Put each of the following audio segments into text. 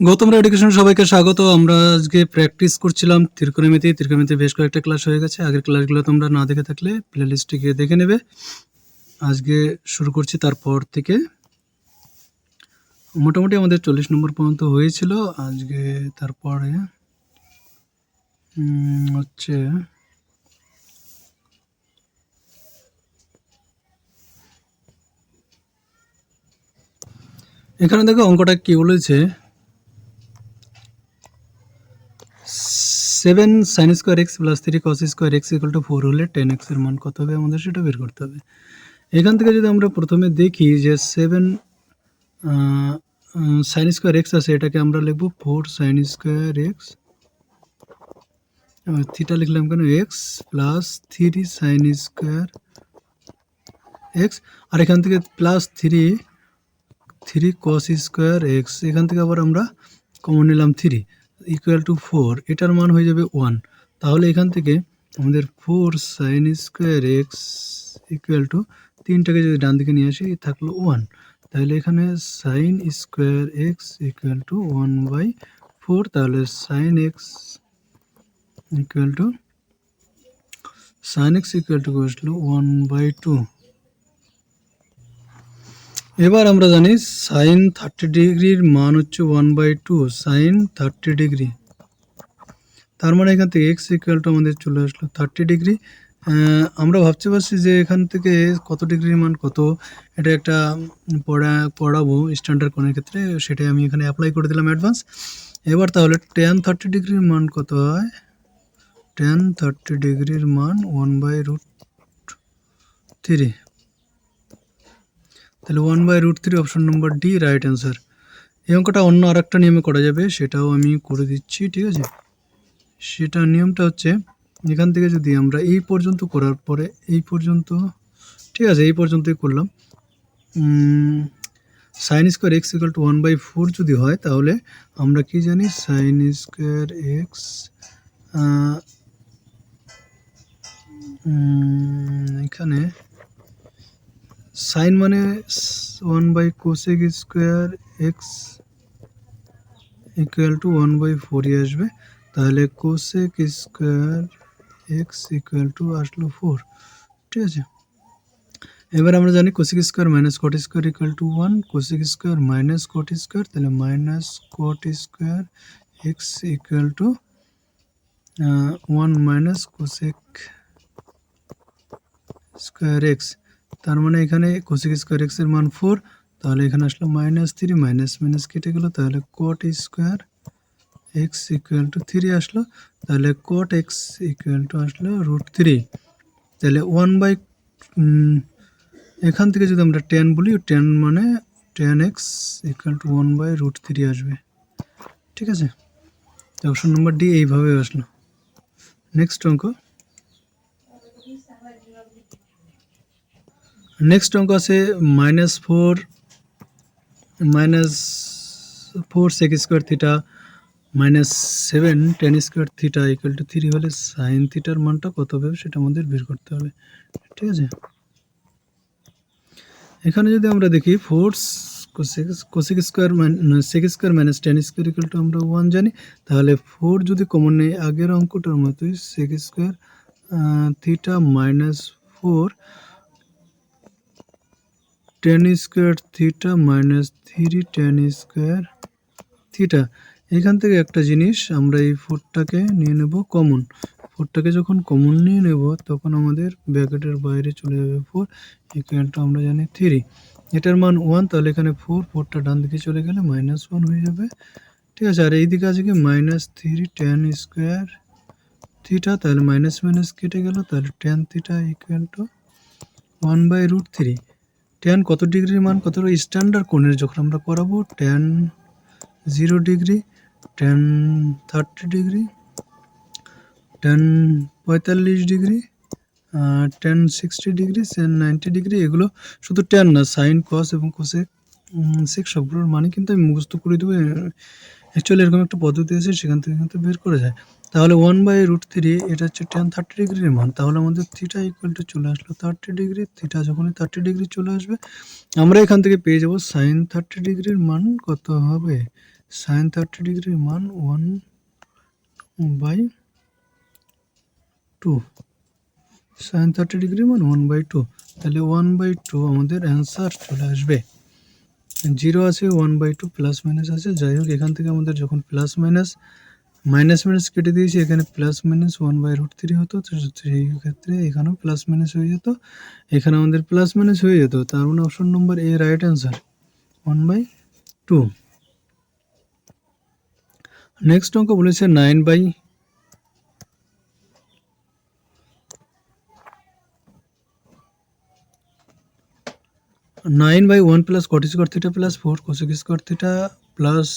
Gautam education সবাইকে স্বাগত। আমরা আজকে প্র্যাকটিস করছিলাম ত্রিকোণমিতি। ত্রিকোণমিতি বেশ কয়েকটা ক্লাস হয়ে গেছে। আগের ক্লাসগুলো তোমরা না দেখে থাকলে প্লে লিস্টে গিয়ে দেখে নেবে। আজকে শুরু করছি তারপর থেকে। মোটামুটি আমাদের চল্লিশ নম্বর পর্যন্ত হয়েছিল। আজকে তারপরে হচ্ছে এখানে দেখো অঙ্কটা কি বলেছে? Seven sine square x plus three cos square x equal to four হলে টেন এক্সের মান কত হবে আমাদের সেটা বের করতে হবে। এখান থেকে যদি আমরা প্রথমে দেখি যে সেভেন সাইন স্কোয়ার এক্স আছে, এটাকে আমরা লিখব four sine square x theta লিখলাম কেন? X plus three sine square x আর এখান থেকে plus three three cos square x এখান থেকে আবার আমরা কমন নিলাম থ্রি ইকুয়াল টু ফোর এটার মান হয়ে যাবে ওয়ান তাহলে এখান থেকে আমাদের four sine square x equal to তিনটাকে যদি ডান দিকে নিয়ে আসি থাকল ওয়ান তাহলে এখানে sine square x equal to one by four তাহলে sine x equal to sine x equal to বসল ওয়ান বাই টু এবার আমরা জানি সাইন থার্টি ডিগ্রির মান হচ্ছে one by two, sine thirty degree. তার মানে এখান থেকে এক্স ইকুয়াল টু আমাদের চলে আসলো থার্টি ডিগ্রি। আমরা ভাবতে পারছি যে এখান থেকে কত ডিগ্রির মান কত, এটা একটা পড়া, পড়াবো স্ট্যান্ডার্ড কোণের ক্ষেত্রে, সেটাই আমি এখানে অ্যাপ্লাই করে দিলাম অ্যাডভান্স এবার তাহলে টেন থার্টি ডিগ্রির মান কত হয়? টেন থার্টি ডিগ্রির মান ওয়ান বাই রুট থ্রি। তাহলে one by root three option number D right answer এই অঙ্কটা অন্য আর একটা নিয়মে করা যাবে, সেটাও আমি করে দিচ্ছি, ঠিক আছে? সেটা নিয়মটা হচ্ছে, এখান থেকে যদি আমরা এই পর্যন্ত করার পরে, এই পর্যন্ত, ঠিক আছে, এই পর্যন্তই করলাম। Sine square x equal to one by four যদি হয়, তাহলে আমরা কি জানি? সাইন স্কোয়ার এক্স এখানে সাইন মানে one by cosec square x equal to one by ফোরই আসবে তাহলে cosec square x equal to আসলো ফোর ঠিক আছে এবার আমরা জানি cosec square minus cot square equal to one cosec square minus cot square তাহলে minus cot square x equal to one minus cosec square x তার মানে এখানে কোসেক স্কোয়ার এক্সের মান ফোর তাহলে এখানে আসলো মাইনাস থ্রি মাইনাস মাইনাস কেটে গেলো, তাহলে cot square x equal to three আসলো, তাহলে কট এক্স ইকুয়াল টু আসলো রুট থ্রি তাহলে ওয়ান বাই এখান থেকে যদি আমরা টেন বলি টেন মানে tan x equal to one by root three আসবে। ঠিক আছে? অপশন নম্বর ডি এইভাবে আসলো। নেক্সট অঙ্ক। নেক্সট অঙ্ক আছে minus four minus four sec square theta minus seven tan square theta equal to three হলে সাইন থিটার মানটা কত হবে সেটা আমাদের বের করতে হবে, ঠিক আছে? এখানে যদি আমরা দেখি four cosec square sec square minus tan square equal to আমরা ওয়ান জানি, তাহলে ফোর যদি কমন নেই, আগের অঙ্কটার মতোই sec square theta minus four tan square theta minus three tan square theta. এখান থেকে একটা জিনিস, আমরা এই ফোরটাকে নিয়ে নেব কমন। ফোরটাকে যখন কমন নিয়ে নেব, তখন আমাদের ব্র্যাকেটের বাইরে চলে যাবে ফোর ইকুয়ালটা আমরা জানি থ্রি। এটার মান ওয়ান, তাহলে এখানে ফোর, ফোরটা ডান দিকে চলে গেলে মাইনাস ওয়ান হয়ে যাবে। ঠিক আছে, আর এই দিকে আছে কি? Minus three tan square theta, তাহলে মাইনাস মাইনাস কেটে গেল, তাহলে tan theta equal to one by root three tan কত ডিগ্রির মান, কত স্ট্যান্ডার্ড কোণের, যখন আমরা করাবো tan zero degree tan thirty degree tan পঁয়তাল্লিশ degree tan sixty degree tan ninety degree এগুলো শুধু টেন না সাইন কস এবং কোসেক সিক্স সবগুলোর মানে কিন্তু আমি মুখস্থ করে দেবো। অ্যাকচুয়ালি এরকম একটা পদ্ধতি আছে, সেখান থেকে কিন্তু বের করা যায়। তাহলে ওয়ান বাই রুট থ্রি এটা হচ্ছে টেন থার্টি ডিগ্রির মান। তাহলে আমাদের থিটা ইকুয়াল টু চলে আসলো থার্টি ডিগ্রি থিটা যখনই থার্টি ডিগ্রি চলে আসবে, আমরা এখান থেকে পেয়ে যাব সাইন থার্টি ডিগ্রির মান কত হবে? সাইন থার্টি ডিগ্রির মান one by two sine thirty degree মান ওয়ান বাই টু তাহলে ওয়ান বাই টু আমাদের অ্যান্সার চলে আসবে। জিরো আছে one by two plus minus আছে। যাই হোক, এখান থেকে আমাদের যখন প্লাস মাইনাস মাইনাস মাইনাস কেটে দিয়েছি, এখানে plus minus one by root three হতো সেই ক্ষেত্রে এখানেও প্লাস মাইনাস হয়ে যেত, এখানে আমাদের প্লাস মাইনাস হয়ে যেত, তার মানে option number A right answer one by two next অঙ্ক বলেছে nine by nine by one plus cot square theta plus four cosec square theta plus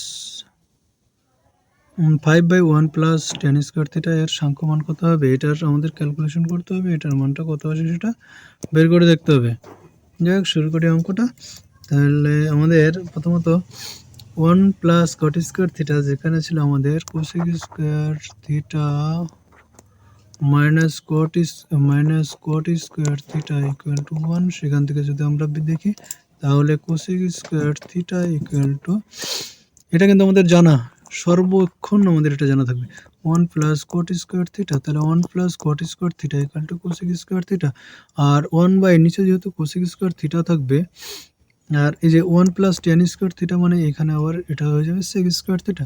five by one plus tan square theta এর সাংখ্য মান কত হবে? এটার আমাদের calculation করতে হবে, এটার মানটা কত আছে সেটা বের করে দেখতে হবে। যাই হোক, শুরু করি অঙ্কটা। তাহলে আমাদের প্রথমত one plus cot square theta যেখানে ছিল আমাদের cosec square theta minus cot minus cot square theta equal to one সেখান থেকে যদি আমরা দেখি, তাহলে cosec square theta equal to এটা কিন্তু আমাদের জানা। সর্বক্ষণ আমাদের এটা জানা থাকবে। One plus cot square theta তাহলে one plus cot square theta এখান টু কোসিক স্কোয়ার থিটা আর ওয়ান বাই নিচে যেহেতু কোসিক স্কোয়ার থিটা থাকবে, আর এই যে one plus tan square theta মানে এখানে আবার এটা হয়ে যাবে সেক স্কোয়ার থিটা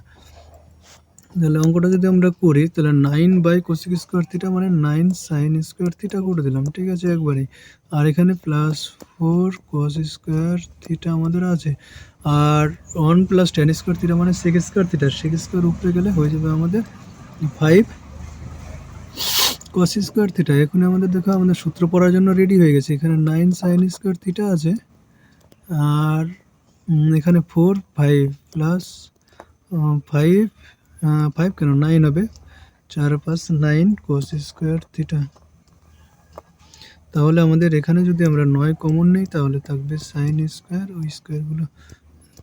তাহলে অঙ্কটা যদি আমরা করি, তাহলে nine by cosec square theta মানে নাইন সাইন স্কোয়ার থিটা করে দিলাম, ঠিক আছে একবারেই আর এখানে plus four cos square theta আমাদের আছে। আর one plus tan square theta মানে sec square theta sec square উপরে গেলে হয়ে যাবে আমাদের ফাইভ কস স্কোয়ার থিটা এখন আমাদের দেখো, আমাদের সূত্র পড়ার জন্য রেডি হয়ে গেছে। এখানে নাইন সাইন স্কোয়ার থিটা আছে। আর এখানে four five plus five five কেন? নাইন হবে। চার পাঁচ নাইন কোস স্কোয়ার থিটা তাহলে আমাদের এখানে যদি আমরা নয় কমন নিই, তাহলে থাকবে সাইন স্কোয়ার ওই স্কোয়ারগুলো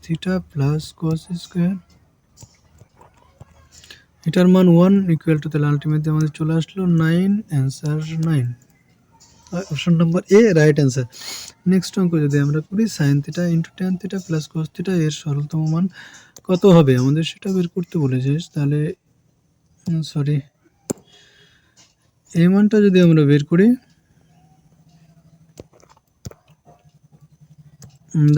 থিটা প্লাস কোস স্কোয়ার এটার মান ওয়ান ইকুয়াল টু তাহলে আলটিমেটলি আমাদের চলে আসলো nine answer nine option number A right answer next অঙ্ক যদি আমরা করি sine theta into tan theta plus cos theta এর সরলতম মান কত হবে? আমাদের সেটা বের করতে বলেছিস তাহলে সরি এই মানটা যদি আমরা বের করি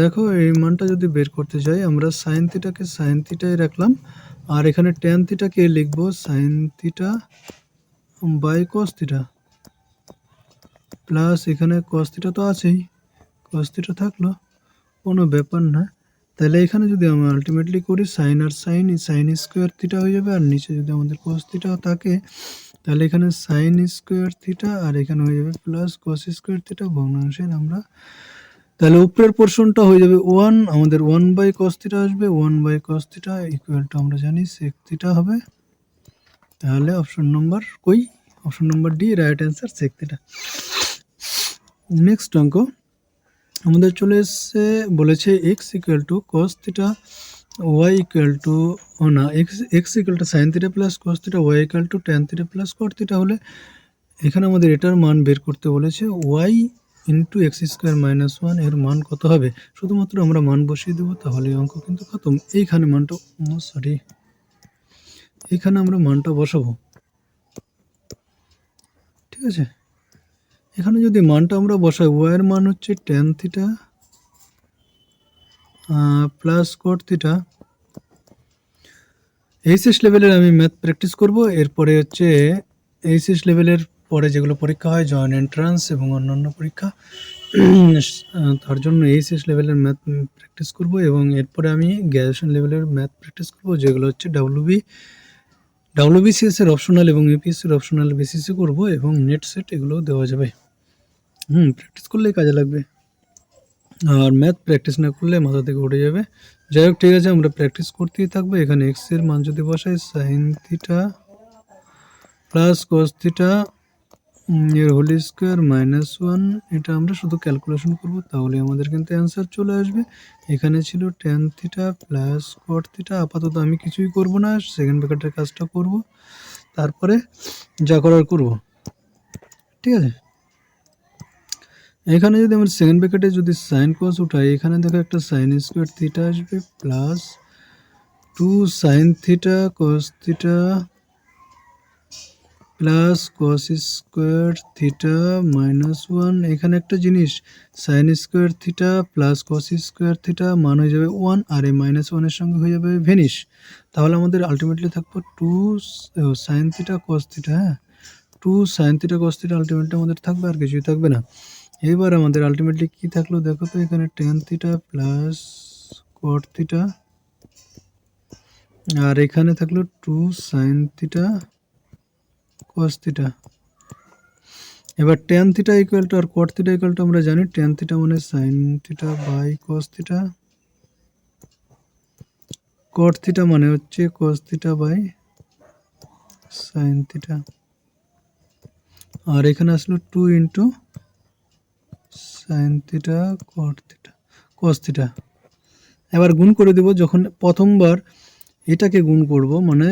দেখো, এই মানটা যদি বের করতে চাই আমরা সাইন থিটাকে সাইন থিটায় রাখলাম, আর এখানে টেন থিটাকে লিখব sine theta by cos theta plus এখানে কস থিটা তো আছেই। থিটা থাকল, কোনো ব্যাপার না। তাহলে এখানে যদি আমরা আলটিমেটলি করি সাইন আর সাইন সাইন স্কোয়ার থিটা হয়ে যাবে, আর নিচে যদি আমাদের থিটা থাকে, তাহলে এখানে সাইন স্কোয়ার থিটা আর এখানে হয়ে যাবে প্লাস কস স্কোয়ার থিটা ভগ্নাংশের আমরা। তাহলে উপরের পোর্শনটা হয়ে যাবে ওয়ান আমাদের ওয়ান বাই কস থিটা আসবে one by cos theta equal to আমরা জানি সেক থিটা হবে। তাহলে অপশন নম্বর কই? Option number D right answer sec theta next অঙ্ক। আমাদের চলে এসছে, বলেছে X equal to cos theta Y equal to ও না X X equal to sine theta plus cos theta Y equal to tan theta plus cot theta হলে এখানে আমাদের এটার মান বের করতে বলেছে Y into X square minus ওয়ানের মান কত হবে? শুধুমাত্র আমরা মান বসিয়ে দেবো, তাহলে অঙ্ক কিন্তু খতম। এইখানে মানটা সরি এখানে আমরা মানটা বসাবো। ঠিক আছে? এখানে যদি মানটা আমরা বসাই ওয়াইয়ের মান হচ্ছে tan theta plus cot theta HS লেভেলের আমি ম্যাথ প্র্যাকটিস করব। এরপরে হচ্ছে এইচএস লেভেলের পরে যেগুলো পরীক্ষা হয় জয়েন্ট এন্ট্রান্স এবং অন্যান্য পরীক্ষা তার জন্য এইচএস লেভেলের ম্যাথ প্র্যাকটিস করব এবং এরপরে আমি গ্র্যাজুয়েশন লেভেলের ম্যাথ প্র্যাকটিস করব, যেগুলো হচ্ছে ডাব্লিউবি ডাব্লিউবিসিএস এর অপশনাল এবং ইউপিএসসির অপশনাল বেসিসে করব এবং নেট সেট এগুলোও দেওয়া যাবে। হুম প্র্যাকটিস করলেই কাজে লাগবে। আর ম্যাথ প্র্যাকটিস না করলে মাথা থেকে উঠে যাবে। যাই হোক, ঠিক আছে, আমরা প্র্যাকটিস করতেই থাকব। এখানে এক্সের মান যদি বসাই sine theta plus cos theta এর হোল স্কোয়ার মাইনাস ওয়ান এটা আমরা শুধু ক্যালকুলেশন করব, তাহলে আমাদের কিন্তু অ্যান্সার চলে আসবে। এখানে ছিল tan theta plus cot theta আপাতত আমি কিছুই করব না সেকেন্ড ব্যাকেটের কাজটা করব। তারপরে যা করার করব। ঠিক আছে? এখানে যদি আমরা সেকেন্ড ব্র্যাকেটে যদি সাইন কস উঠাই, এখানে দেখো একটা সাইন স্কোয়ার থিটা আসবে plus two sine theta cos theta plus cos square theta minus one এখানে একটা জিনিস sine square theta plus cos square theta মান হয়ে যাবে ওয়ান আর এই মাইনাস ওয়ানের সঙ্গে হয়ে যাবে ভেনিস তাহলে আমাদের আলটিমেটলি থাকবে two sine theta cos theta হ্যাঁ? Two sine theta cos theta ultimately আমাদের থাকবে আর কিছুই থাকবে না। এবার আমাদের আলটিমেটলি কি থাকল? দেখো তো এখানে tan theta plus cot theta আর এখানে থাকল two sine theta cos theta এবার টেন থিটা ইকুয়াল টু আর কট থিটা ইকুয়াল টু আমরা জানি টেন থিটা মানে sine theta by cos theta cot theta মানে হচ্ছে cos theta by sine theta আর এখানে আসলো two into sine theta cot theta cos theta এবার গুণ করে দেব, যখন প্রথমবার এটাকে গুণ করব মানে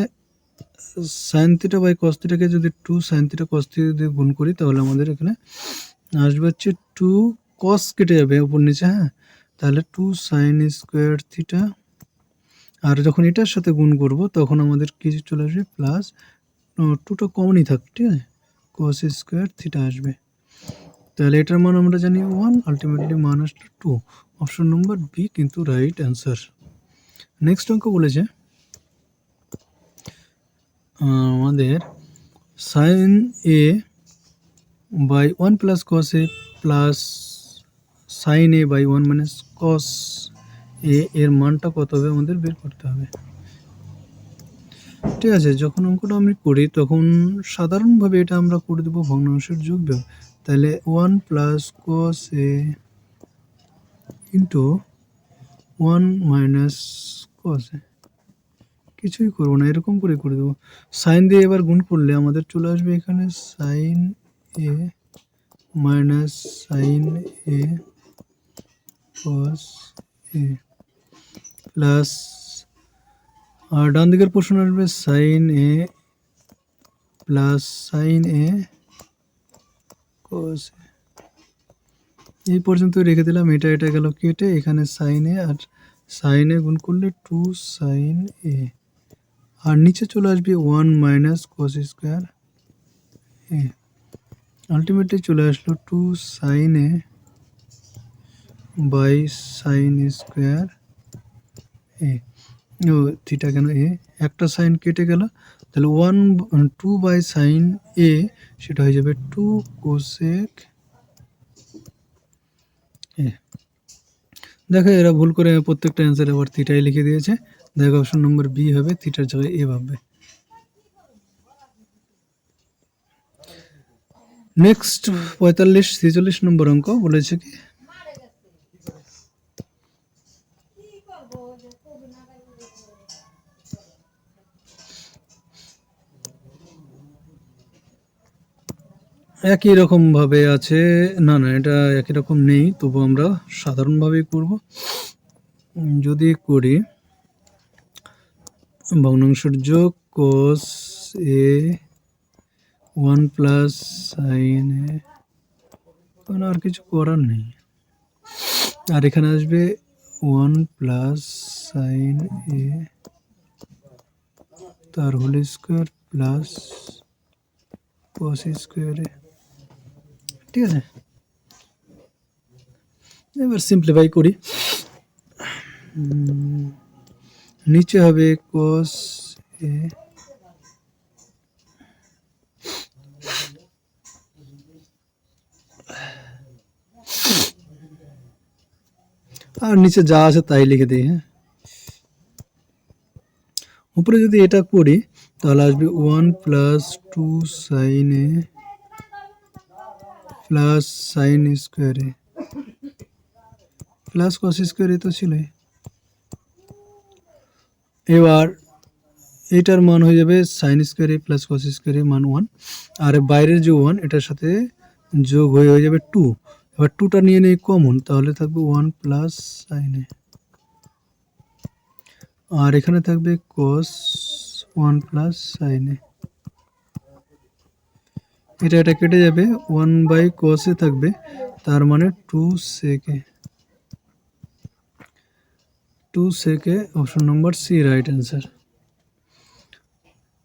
সাইন থিটা বাই কস থিটাকে যদি two sine theta cos theta দিয়ে গুণ করি, তাহলে আমাদের এখানে আসবে হচ্ছে টু কস কেটে যাবে উপর নিচে হ্যাঁ? তাহলে টু সাইন স্কোয়ার থিটা আর যখন এটার সাথে গুণ করব, তখন আমাদের কি চলে আসবে? প্লাস টুটা কমনই থাকবে ঠিক আছে? কস স্কোয়ার থিটা আসবে। তাহলে এটার মান আমরা জানি ওয়ান আলটিমেটলি মান আসলে টু অপশন নম্বর বি কিন্তু রাইট অ্যান্সার নেক্সট অঙ্ক বলেছে, আমাদের sine A by one plus cos A plus sine A by one মানে কস এ এর মানটা কত হবে আমাদের বের করতে হবে। ঠিক আছে, যখন অঙ্কটা আমি করি তখন সাধারণভাবে এটা আমরা করে দেবো ভগ্নাংশের যোগ তাহলে one plus cos A into one minus cos A কিছুই করব না, এরকম করে করে দেবো। সাইন দিয়ে এবার গুণ করলে আমাদের চলে আসবে এখানে sine A minus sine A cos A plus আর ডান দিকের প্রশ্ন আসবে sine A plus sine A cos এই পর্যন্ত রেখে দিলাম। এটা এটা গেল কেটে এখানে সাইন এ আর সাইন এ গুণ করলে টু সাইন এ আর নিচে চলে আসবে one minus cos square A ultimately চলে আসলো two sine A by sine square A theta কেন এ একটা সাইন কেটে গেল, তাহলে one two by sine A সেটা হয়ে যাবে টু কোসেক এ দেখো এরা ভুল করে প্রত্যেকটা অ্যান্সার আবার থিটাই লিখে দিয়েছে। দেখো অপশন নম্বর বি হবে থিটার জায়গায় এ ভাববে। নেক্সট পঁয়তাল্লিশ, ছেচল্লিশ নম্বর অঙ্ক বলেছে কি? একই রকম ভাবে আছে। না না, এটা একই রকম নেই, তবু আমরা সাধারণভাবেই করব। যদি করি, ভগ্নাংশের যোগ cos A one plus sine A কোনো আর কিছু করার নেই। আর এখানে আসবে ওয়ান প্লাস সাইন এ তার হোল স্কোয়ার প্লাস কস স্কোয়ারে ঠিক আছে এবার সিম্পলিফাই করি। উম, নিচে হবে কস এ আর নিচে যা আছে তাই লিখে দিই হ্যাঁ। উপরে যদি এটা করি তাহলে আসবে one plus two sine A plus sine স্কোয়ারে। প্লাস কস স্কোয়ারে তো ছিলই। এবার এটার মান হয়ে যাবে সাইন স্কোয়ারে প্লাস কস স্কোয়ারে মান ওয়ান। আর বাইরের যে ওয়ান, এটার সাথে যোগ হয়ে হয়ে যাবে টু। এবার টুটা নিয়ে নেই কমন, তাহলে থাকবে ওয়ান প্লাস সাইনে আর এখানে থাকবে কস ওয়ান প্লাস সাইনে এটা এটা কেটে যাবে। ওয়ান বাই কসে থাকবে। তার মানে two sec A two sec A option number C right answer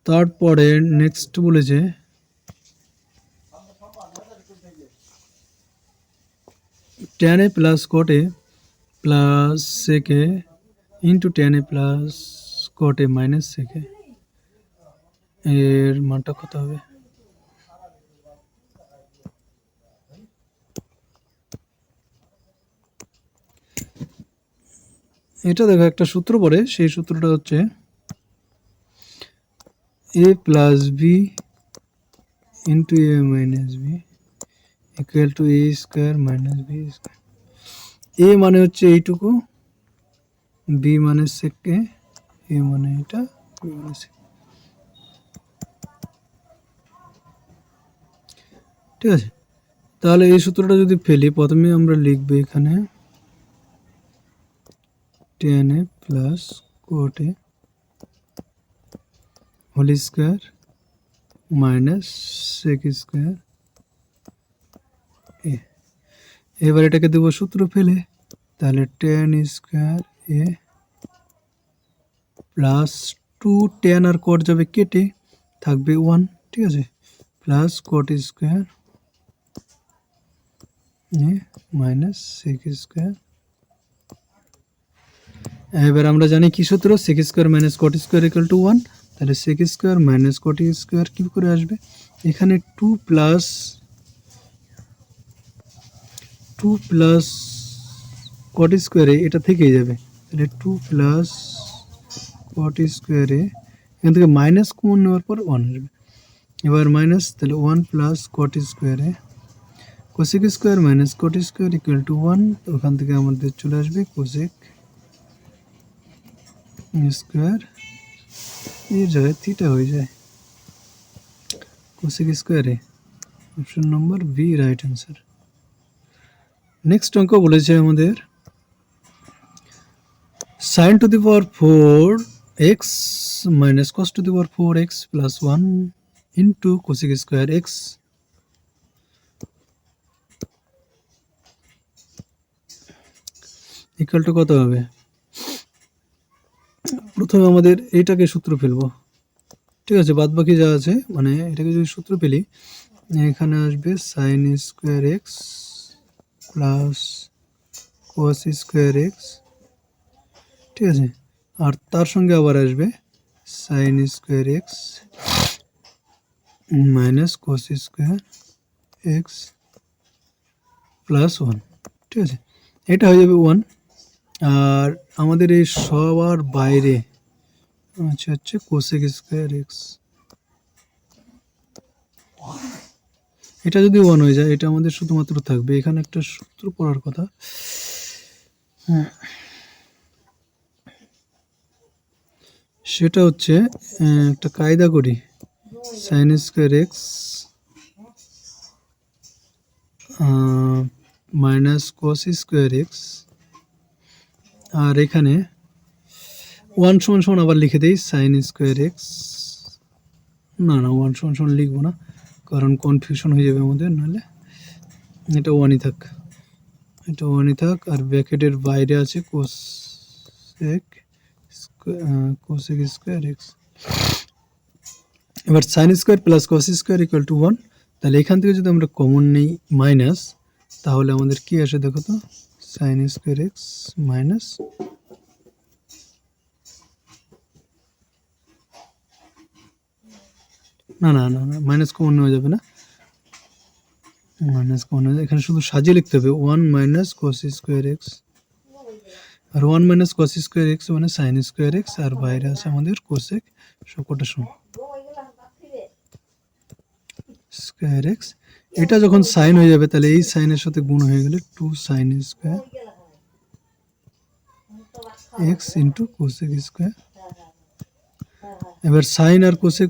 তারপরে নেক্সট বলেছে tan A plus cot plus sec A into tan A plus cot minus sec A এর মানটা কত হবে? এটা দেখো, একটা সূত্র পড়ে, সেই সূত্রটা হচ্ছে A plus B into A minus B equal to A square minus B square A মানে হচ্ছে এইটুকু বি মানে সেকে এ মানে এটা বি মানে। ঠিক আছে তাহলে এই সূত্রটা যদি ফেলি, প্রথমে আমরা লিখব এখানে tan A plus cot A whole square minus sec square A. এবার এটাকে দেবো সূত্র ফেলে, তাহলে tan square A plus two tan R cot যাবে কেটে, থাকবে ওয়ান ঠিক আছে? Plus cot square minus sec square এবার আমরা জানি কি সূত্র sec square minus cot square equal to one তাহলে sec square minus cot square কী করে আসবে? এখানে two plus two plus cot স্কোয়ারে এটা থেকেই যাবে। তাহলে টু প্লাস কট স্কোয়ারে এখান থেকে মাইনাস কমন নেওয়ার পর ওয়ান আসবে। এবার মাইনাস তাহলে ওয়ান প্লাস কট স্কোয়ারে cosec square minus cot square equal to one ওখান থেকে আমাদের চলে আসবে কোসেক স্কোয়ার এর জায়গায় থিটা হয়ে যায় কোসেক স্কোয়ারে option number B right answer next অঙ্ক বলেছে আমাদের sine to the power four X minus cos to the power four X plus one into cosec square X equal to কত হবে প্রথমে আমাদের এইটাকে সূত্র ফেলব। ঠিক আছে বাদ বাকি যা আছে মানে এটাকে যদি সূত্র ফেলি, এখানে আসবে sine square X plus cos square X ঠিক আছে? আর তার সঙ্গে আবার আসবে sine square X minus cos square X plus one ঠিক আছে? এটা হয়ে যাবে ওয়ান আর আমাদের এই সবার বাইরে আচ্ছা হচ্ছে কোসেক স্কোয়ার এক্স এটা যদি ওয়ান হয়ে যায়, এটা আমাদের শুধুমাত্র থাকবে। এখানে একটা সূত্র পড়ার কথা। হ্যাঁ। সেটা হচ্ছে একটা কায়দা করি। Sine square X minus cos square X আর এখানে ওয়ান সমান সমান আবার লিখে দিই সাইন স্কোয়ার এক্স না না ওয়ান সমান সমান লিখব না, কারণ কনফিউশন হয়ে যাবে আমাদের, নাহলে এটা ওয়ানই থাক। এটা ওয়ানই থাক, আর ব্র্যাকেটের বাইরে আছে কোসেক কোসেক স্কোয়ার এক্স এবার sine square plus cos square equal to one তাহলে এখান থেকে যদি আমরা কমন নেই মাইনাস তাহলে আমাদের কি আসে দেখো তো? সাইন স্কোয়ার এক্স মাইনাস না না না না মাইনাস কমন নেওয়া যাবে না। Minus common. এখানে শুধু সাজিয়ে লিখতে হবে one minus cos square X আর one minus cos square X মানে সাইন স্কোয়ার এক্স আর বাইরে আছে আমাদের কোসেক সবকটা সমান। স্কোয়ার এক্স এটা যখন সাইন হয়ে যাবে, তাহলে এই সাইনের সাথে গুণ হয়ে গেলে two sine square X into cosec square এবার সাইন আর কোসেক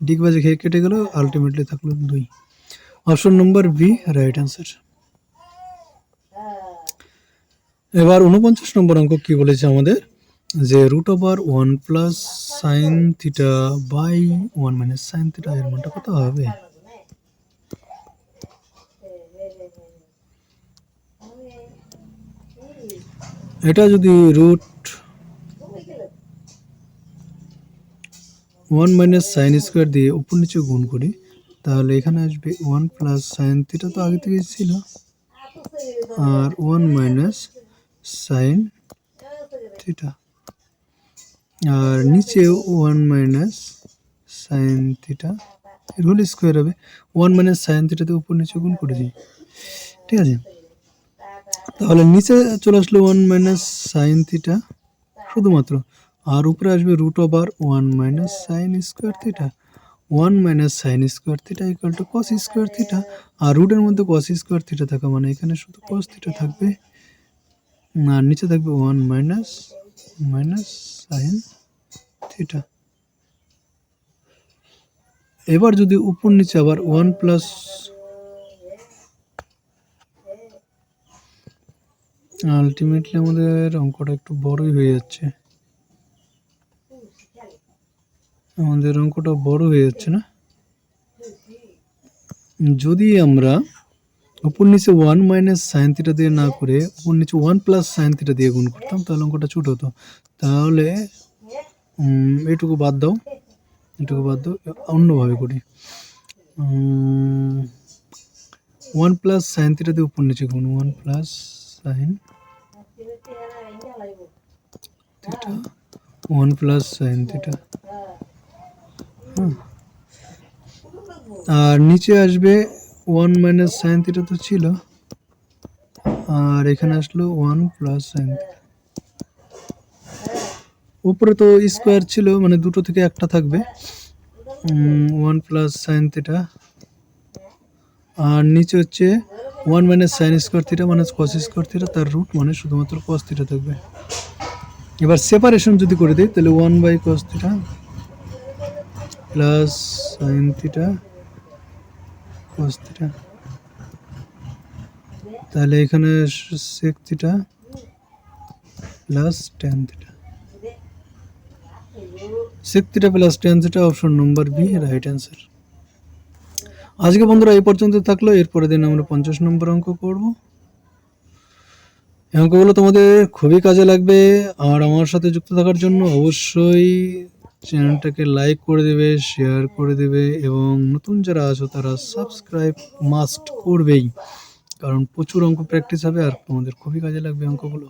ডিগ বাজে খেয়ে কেটে গেল আলটিমেটলি থাকল দুই। Option number B right answer এবার উনপঞ্চাশ নম্বর অঙ্ক কি বলেছে আমাদের? যে root over one plus sine theta by one minus sine theta এর মানটা কত হবে? এটা যদি root one minus sine square দিয়ে উপর নিচে গুণ করি, তাহলে এখানে আসবে ওয়ান প্লাস সাইন থিটা তো আগে থেকেই ছিল। আর ওয়ান মাইনাস সাইন থিটা আর নিচে ওয়ান মাইনাস সাইন থিটা এর হোল স্কোয়ার হবে। ওয়ান মাইনাস সাইন থিটাতে উপর নিচে গুণ করে দিই ঠিক আছে? তাহলে নিচে চলে আসলো ওয়ান মাইনাস সাইন থিটা শুধুমাত্র। আর উপরে আসবে root over one minus sine square theta one minus sine square theta equal to cos square theta আর রুটের মধ্যে কস স্কোয়ার থিটা থাকা মানে এখানে শুধু কস থিটা থাকবে। আর নিচে থাকবে one minus minus sine theta এবার যদি উপর নিচে আবার ওয়ান প্লাস আলটিমেটলি আমাদের অঙ্কটা একটু বড়ই হয়ে যাচ্ছে। আমাদের অঙ্কটা বড় হয়ে যাচ্ছে না? যদি আমরা উপর নিচে ওয়ান মাইনাস সাইন থিটা দিয়ে না করে উপর নিচে ওয়ান প্লাস সাইন থিটা দিয়ে গুণ করতাম, তাহলে অঙ্কটা ছোট হতো। তাহলে এটুকু বাদ দাও। এটুকু বাদ দাও, অন্যভাবে করি। ওয়ান প্লাস সাইন থিটা দিয়ে উপর নিচে গুণ one plus sine theta one plus sine theta আর নিচে আসবে ওয়ান মাইনাস সাইন থিটা তো ছিল। আর এখানে আসলো ওয়ান প্লাস সাইন উপরে তো স্কোয়ার ছিল মানে দুটো থেকে একটা থাকবে। ওয়ান প্লাস সাইন থিটা আর নিচে হচ্ছে one minus sine square theta minus cos square theta তার রুট মানে শুধুমাত্র কস থিটা থাকবে। এবার সেপারেশন যদি করে দিই, তাহলে one by cos theta plus sine theta cos theta তাহলে এখানে sec theta plus tan theta sec theta plus tan theta option number B right answer আজকে বন্ধুরা এই পর্যন্ত থাকল। এরপরের দিন আমরা পঞ্চাশ নম্বর অঙ্ক করব। এই অঙ্কগুলো তোমাদের খুবই কাজে লাগবে। আর আমার সাথে যুক্ত থাকার জন্য অবশ্যই চ্যানেলটাকে লাইক করে দেবে, শেয়ার করে দেবে এবং নতুন যারা আছো তারা সাবস্ক্রাইব মাস্ট করবেই। কারণ প্রচুর অঙ্ক প্র্যাকটিস হবে আর তোমাদের খুবই কাজে লাগবে অঙ্কগুলো।